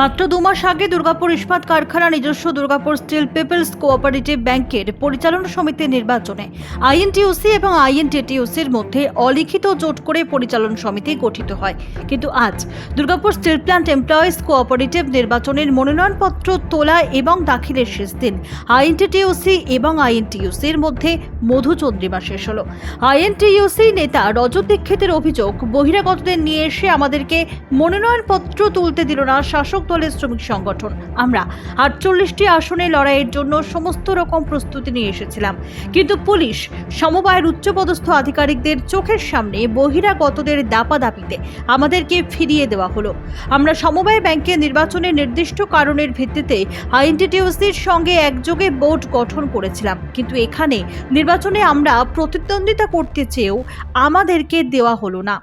মাত্র দু মাস আগে দুর্গাপুর ইস্পাত কারখানা নিজস্ব দুর্গাপুর স্টিল পিপলস কোঅপারেটিভ ব্যাংকের পরিচালনা সমিতির নির্বাচনে আইএনটিউসি এবং আইএনটিটিউসির মধ্যে অলিখিত জোট করে পরিচালন সমিতি গঠিত হয়। কিন্তু আজ Durgapur steel plant employees cooperative নির্বাচনের মনোনয়নপত্র তোলা এবং দাখিলের শেষ দিন আইএনটিটিউসি এবং আইএনটিউসির মধ্যে মধুচন্দ্রিমা শেষ হলো। আইএনটিইউসি নেতা রজত দীক্ষিতের অভিযোগ, বহিরাগতদের নিয়ে এসে আমাদেরকে মনোনয়নপত্র তুলতে দিল না শাসক দলের শ্রমিক সংগঠন। আমরা আটচল্লিশটি আসনে লড়াইয়ের জন্য সমস্ত রকম প্রস্তুতি নিয়ে এসেছিলাম। কিন্তু পুলিশ, সমবায়ের উচ্চপদস্থ আধিকারিকদের চোখের সামনে বহিরাগতদের দাপাদাপিতে আমাদেরকে ফিরিয়ে দেওয়া হলো। আমরা সমবায় ব্যাংকের নির্বাচনের নির্দিষ্ট কারণের ভিত্তিতে আইএনটিটিউসির সঙ্গে একযোগে বোর্ড গঠন করেছিলাম। কিন্তু এখানে নির্বাচনে আমরা প্রতিদ্বন্দ্বিতা করতে চেয়েও আমাদেরকে দেওয়া হলো না।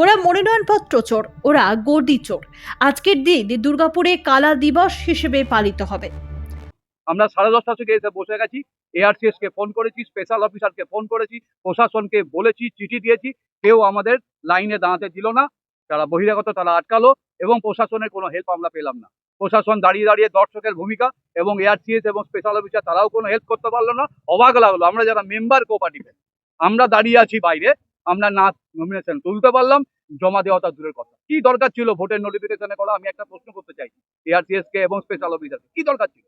ওরা মনোনয়নপত্র চোর, ওরা গদি চোর। আজকের দিন দুর্গাপুরে কালা দিবস হিসেবে পালিত হবে। আমরা সাড়ে দশটা থেকে এসে বসে গেছি এআরসিএস কে ফোন করেছি স্পেশাল অফিসারকে ফোন করেছি, প্রশাসনকে বলেছি, চিঠি দিয়েছি, কেউ আমাদের লাইনে দাঁড়াতে দিল না। যারা বহিরাগত তারা আটকালো এবং প্রশাসনের কোনো হেল্প আমরা পেলাম না। প্রশাসন দাঁড়িয়ে দাঁড়িয়ে দর্শকের ভূমিকা এবং এআরসিএস এবং স্পেশাল অফিসার তারাও কোনো হেল্প করতে পারল না। অবাক লাগল, আমরা যারা মেম্বার কোপারেটিভের আমরা দাঁড়িয়ে আছি বাইরে আমরা না নমিনেশন তুলতে পারলাম, জমা দেওয়া তার দূরের কথা। কি দরকার ছিল ভোটের নোটিফিকেশনে করা? আমি একটা প্রশ্ন করতে চাই। এআরসিএস কে এবং স্পেশাল অফিসারকে কি দরকার ছিল?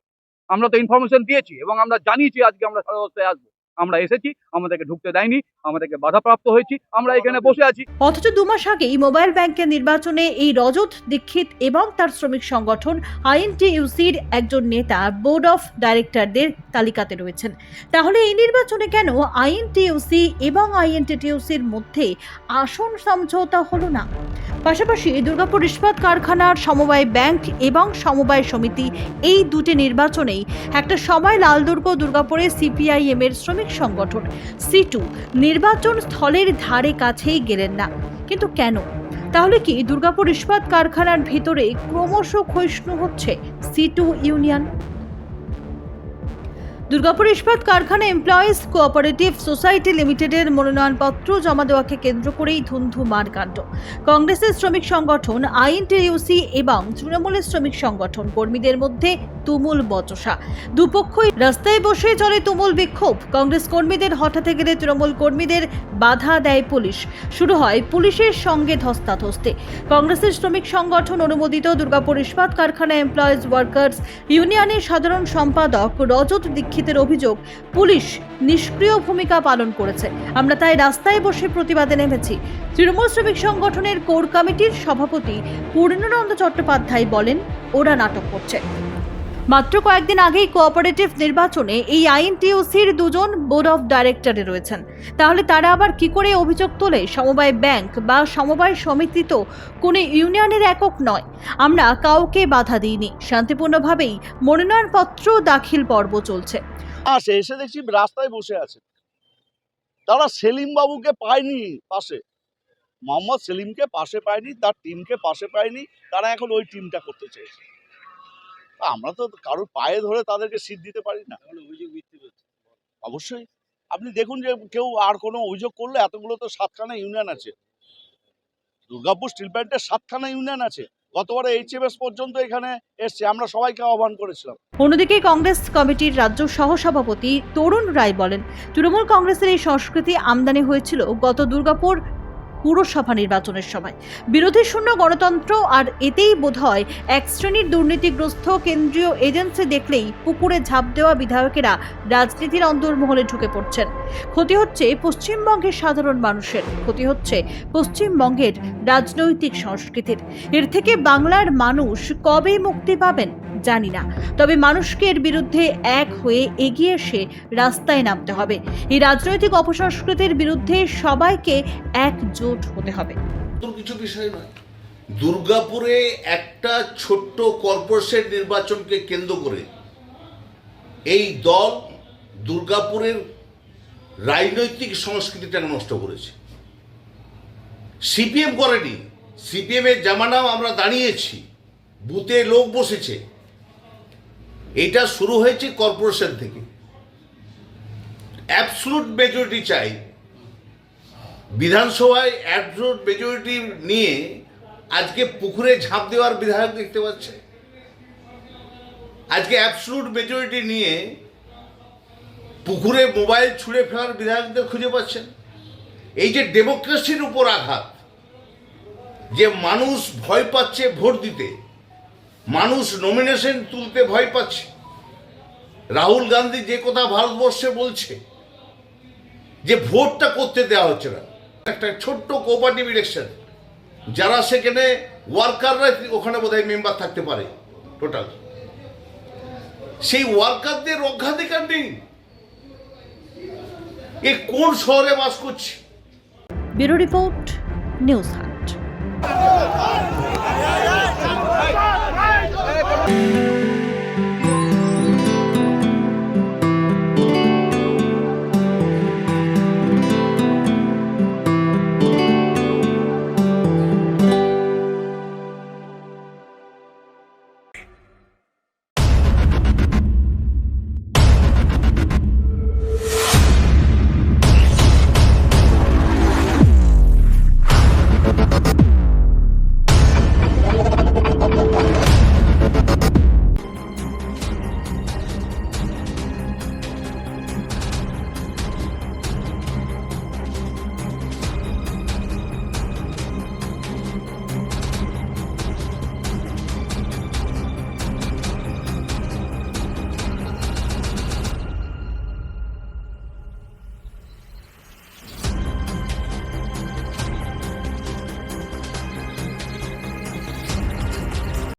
আমরা তো ইনফরমেশন দিয়েছি এবং আমরা জানিয়েছি আজকে আমরা সাড়ে দশটায় আসব। আমরা এসেছি, আমাদেরকে ঢুকতে দেয়নি, আমাদেরকে বাধাপ্রাপ্ত হয়েছি, আমরা এখানে বসে আছি। অথচ দু মাস আগেই মোবাইল ব্যাংকের নির্বাচনে এই রজত দীক্ষিত এবং তার শ্রমিক সংগঠন আইএনটিইউসির একজন নেতা, বোর্ড অফ ডাইরেক্টরদের তালিকাতে রয়েছেন। তাহলে এই নির্বাচনে কেন আইএনটিইউসি এবং আইএনটিটিউসির মধ্যে আসন সমঝোতা হলো না? পাশাপাশি দুর্গাপুর ইস্পাত কারখানার সমবায় ব্যাংক এবং সমবায় সমিতি এই দুটি নির্বাচনেই একটা সময় লালদুর্গ দুর্গাপুরে সিপিআইএম এর শ্রমিক সংগঠন। সি টু নির্বাচন স্থলের ধারে কাছেই গেলেন না। কিন্তু কেন? তাহলে কি দুর্গাপুর ইস্পাত কারখানার ভিতরে ক্রমশ ক্ষয়িষ্ণু হচ্ছে সি টু ইউনিয়ন? দুর্গাপুর ইস্পাত কারখানা এমপ্লয়িজ কোঅপারেটিভ সোসাইটি লিমিটেডের মনোনয়নপত্র জমা দেওয়াকে কেন্দ্র করেই ধুন্ধু মারকাণ্ড কংগ্রেসের শ্রমিক সংগঠন আইএনটিইউসি এবং তৃণমূলের শ্রমিক সংগঠন কর্মীদের মধ্যে তুমুল বচসা। দুপক্ষই রাস্তায় বসে চলে তুমুল বিক্ষোভ। কংগ্রেস কর্মীদের হঠাৎ গেলে তৃণমূল কর্মীদের বাধা দেয় পুলিশ। শুরু হয় পুলিশের সঙ্গে ধস্তাধস্তে। কংগ্রেসের শ্রমিক সংগঠন অনুমোদিত দুর্গাপুর ইস্পাত কারখানা এমপ্লয়িজ ওয়ার্কার্স ইউনিয়নের সাধারণ সম্পাদক রজত দীক্ষিতের অভিযোগ পুলিশ নিষ্ক্রিয় ভূমিকা পালন করেছে। আমরা তাই রাস্তায় বসে প্রতিবাদে নেমেছি। তৃণমূল শ্রমিক সংগঠনের কোর কমিটির সভাপতি পূর্ণানন্দ চট্টোপাধ্যায় বলেন, ওরা নাটক করছে। মাত্র কয়েকদিন আগেই কোঅপারেটিভ নির্বাচনে এই আইএনটিউসির দুজন বোর্ড অফ ডাইরেক্টরে রয়েছেন। তাহলে তারা আবার কি করে অভিযোগ তোলে? সমবায় ব্যাংক বা সমবায় সমিতি তো কোনো ইউনিয়নের একক নয়। আমরা কাউকে বাধা দিইনি। শান্তিপূর্ণভাবেই মনোনয়নপত্র দাখিল পর্ব চলছে। আসে, এসে দেখছি রাস্তায় বসে আছে। তারা সেলিম বাবুকে পায়নি পাশে। মোহাম্মদ সেলিমকে পাশে পায়নি, তার টিমকে পাশে পায়নি, তারা এখন ওই টিমটা করতে চেয়েছে আমরা তো কারোর পায়ে ধরে তাদেরকে সিট দিতে পারি না। অবশ্যই। আপনি দেখুন যে কেউ আর কোনো অভিযোগ করলে এতগুলো তো সাতখানা ইউনিয়ন আছে। দুর্গাপুর স্টিল প্ল্যান্টের সাতখানা ইউনিয়ন আছে। গতবারে এইচএমএস পর্যন্ত এখানে এসছে। আমরা সবাইকে আহ্বান করেছিলাম। অন্যদিকে কংগ্রেস কমিটির রাজ্য সহসভাপতি তরুণ রায় বলেন তৃণমূল কংগ্রেসের এই সংস্কৃতি আমদানি হয়েছিল গত দুর্গাপুর পুরসভা নির্বাচনের সময়। বিরোধী শূন্য গণতন্ত্র আর এতেই বোধহয় এক শ্রেণির দুর্নীতিগ্রস্ত কেন্দ্রীয় এজেন্সি দেখলেই পুকুরে ঝাঁপ দেওয়া বিধায়কেরা রাজনীতির অন্তর্মহলে ঢুকে পড়ছেন। ক্ষতি হচ্ছে পশ্চিমবঙ্গের সাধারণ মানুষের। ক্ষতি হচ্ছে পশ্চিমবঙ্গের রাজনৈতিক সংস্কৃতির। এর থেকে বাংলার মানুষ কবে মুক্তি পাবেন? জানি না। তবে মানুষকে এর বিরুদ্ধে এক হয়ে এগিয়ে এসে রাস্তায় নামতে হবে। এই রাজনৈতিক অপসংস্কৃতির বিরুদ্ধে সবাইকে একজোট হতে হবে। কিছু বিষয় নয়। দুর্গাপুরে একটা ছোট্ট কর্পোরেশন নির্বাচনকে কেন্দ্র করে এই দল দুর্গাপুরের রাজনৈতিক সংস্কৃতিটাকে নষ্ট করেছে। সিপিএম করেনি। সিপিএম এর জামানাও আমরা দাঁড়িয়েছি। বুথে লোক বসেছে। এটা শুরু হয়েছে কর্পোরেশন থেকে। অ্যাবসলুট মেজরিটি চাই। বিধানসভায় অ্যাবসলুট মেজরিটি নিয়ে আজকে পুকুরে ঝাঁপ দেওয়ার বিধায়ক দেখতে পাচ্ছে। আজকে অ্যাবসলুট মেজরিটি নিয়ে পুকুরে মোবাইল ছুঁড়ে ফেলার বিধায়কদের খুঁজে পাচ্ছেন। এই যে ডেমোক্রেসির উপর আঘাত, যে মানুষ ভয় পাচ্ছে ভোট দিতে মানুষ নমিনেশন তুলতে ভয় পাচ্ছে। রাহুল গান্ধী যে কথা ভারতবর্ষে বলছে, যে ভোটটা করতে দেওয়া হচ্ছে না। একটা ছোট্ট কোঅপারেটিভ ইলেকশন যারা সেখানে ওয়ার্কাররা ওখানে বোধহয় মেম্বার থাকতে পারে টোটাল সেই ওয়ার্কারদের অগ্রাধিকার নেই। এ কোন শহরে বাস করছে? Bureau report, news